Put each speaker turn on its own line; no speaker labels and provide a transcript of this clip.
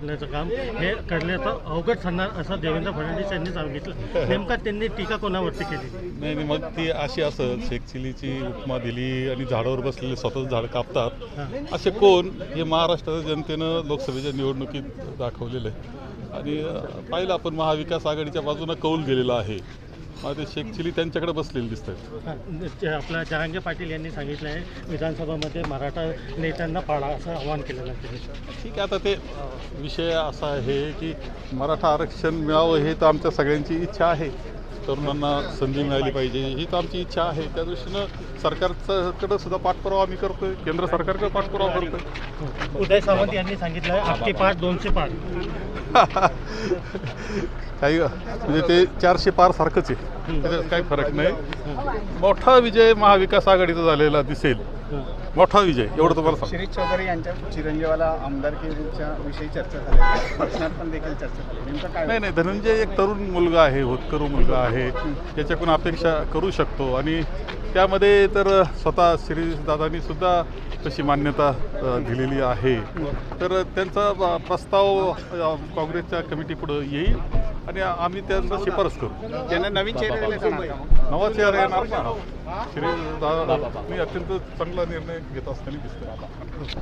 करण्याचं काम हे करण्याचं अवघड ठरणार असं देवेंद्र फडणवीस यांनी सांगितलं. नेमका त्यांनी टीका कोणावरती केली?
नाही नाही मग ती अशी असं शेख चिलीची उपमा दिली आणि झाडावर बसलेले स्वतःच झाड कापतात. असे कोण? हे महाराष्ट्राच्या जनतेनं लोकसभेच्या निवडणुकीत दाखवलेलं आहे. आणि पाहिलं आपण महाविकास आघाडीच्या बाजूनं कौल गेलेला आहे. ते शेख चिली त्यांच्याकडे बसलेले दिसत आहेत
हा, जे आपला जहांगीर पाटील यांनी सांगितलं आहे विधानसभामध्ये मराठा नेत्यांना पाडा असं आवाहन केलेलं आहे.
ठीक आहे आता ते विषय असा आहे की मराठा आरक्षण मिळावं हे तर आमच्या सगळ्यांची इच्छा आहे. तरुणांना संधी मिळाली पाहिजे ही तर आमची इच्छा आहे. त्या दृष्टीनं सरकारच्याकडं सुद्धा पाठपुरावा आम्ही करतोय केंद्र सरकारकडे पाठपुरावा करतोय.
उदय सावंत यांनी सांगितलं आहे आपली पाठ दोनशे पाठ.
काही म्हणजे ते चारशे पार सारखंच आहे. त्याच्यात काही फरक नाही. मोठा विजय महाविकास आघाडीचा झालेला दिसेल. मोठा विजय एवढं तुम्हाला सांगतो.
शिरीष चौधरी यांच्या चिरंजीवाला आमदारकीच्या विषयी चर्चा झाली. प्रश्नात पण देखील चर्चा झाली. नेमकं काय
नाही नाही धनंजय एक तरुण मुलगा आहे होतकरू मुलगा आहे. त्याच्याकडून अपेक्षा करू शकतो. आणि त्यामध्ये तर स्वतः दादांनी सुद्धा तशी मान्यता दिलेली आहे. तर त्यांचा प्रस्ताव काँग्रेसच्या कमिटीपुढं येईल आणि आम्ही त्यांचा शिफारस करू.
त्यांना नवीन?
नवा चेहरा येणार ना श्री दादा मी अत्यंत चांगला निर्णय घेत असताना दिसतो